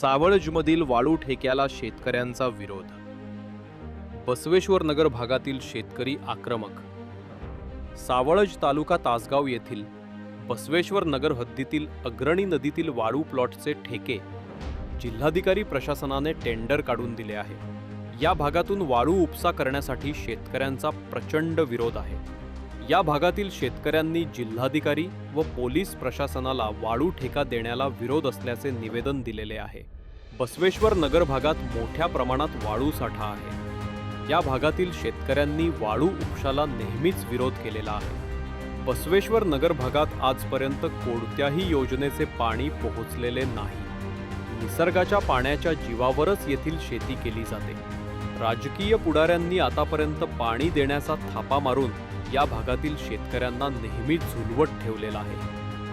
सावळजमधील वाळू ठेक्याला शेतकऱ्यांचा विरोध. बसवेश्वर नगर भागातील शेतकरी आक्रमक. सावळज तालुका तासगाव येथील बसवेश्वर नगर हद्दीतील अग्रणी नदीतील वाळू प्लॉटचे ठेके जिल्हाधिकारी प्रशासनाने टेंडर काढून दिले आहे. या भागातून वाळू उपसा करण्यासाठी शेतकऱ्यांचा प्रचंड विरोध आहे. या भागातील शेतकऱ्यांनी जिल्हाधिकारी व पोलीस प्रशासनाला वाळू ठेका देण्याला विरोध असल्याचे निवेदन दिलेले आहे. बसवेश्वर नगर भागात मोठ्या प्रमाणात वाळू साठा आहे. या भागातील शेतकऱ्यांनी वाळू उपशाला नेहमीच विरोध केलेला आहे. बसवेश्वर नगर भागात आजपर्यंत कोणत्याही योजनेचे पाणी पोहोचलेले नाही. निसर्गाच्या पाण्याच्या जीवावरच येथील शेती केली जाते. राजकीय पुढाऱ्यांनी आतापर्यंत पाणी देण्याचा थापा मारून या भागातील शेतकऱ्यांना नेहमीच झुलवत ठेवलेला आहे.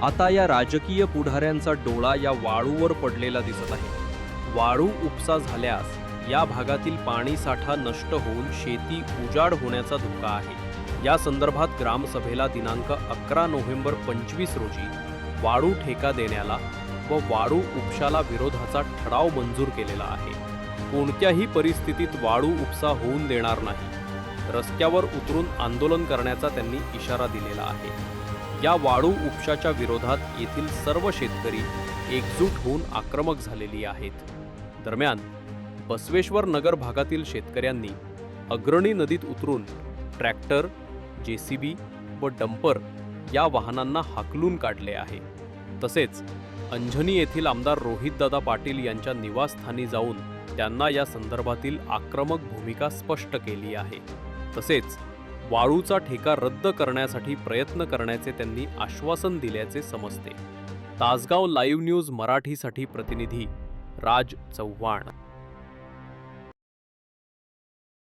आता या राजकीय पुढाऱ्यांचा डोळा या वाळूवर पडलेला दिसत आहे. वाळू उपसा झाल्यास या भागातील पाणी साठा नष्ट होऊन शेती उजाड होण्याचा धोका आहे. या संदर्भात ग्रामसभेला दिनांक अकरा नोव्हेंबर पंचवीस रोजी वाळू ठेका देण्याला व वाळू उपशाला विरोधाचा ठराव मंजूर केलेला आहे. कोणत्याही परिस्थितीत वाळू उपसा होऊन देणार नाही. रस्त्यावर उतरून आंदोलन करण्याचा त्यांनी इशारा दिलेला आहे. या वाळू उपशाच्या विरोधात येथील सर्व शेतकरी एकजूट होऊन आक्रमक झालेली आहेत. दरम्यान बसवेश्वर नगर भागातील शेतकऱ्यांनी अग्रणी नदीत उतरून ट्रॅक्टर जेसीबी व डंपर या वाहनांना हाकलून काढले आहे. तसेच अंजनी येथील आमदार रोहितदादा पाटील यांच्या निवासस्थानी जाऊन त्यांना या संदर्भातील आक्रमक भूमिका स्पष्ट केली आहे. तसेच वाळूचा ठेका रद्द करण्यासाठी प्रयत्न करण्याचे त्यांनी आश्वासन दिल्याचे समजते. तासगाव लाईव्ह न्यूज मराठीसाठी प्रतिनिधी राज चव्हाण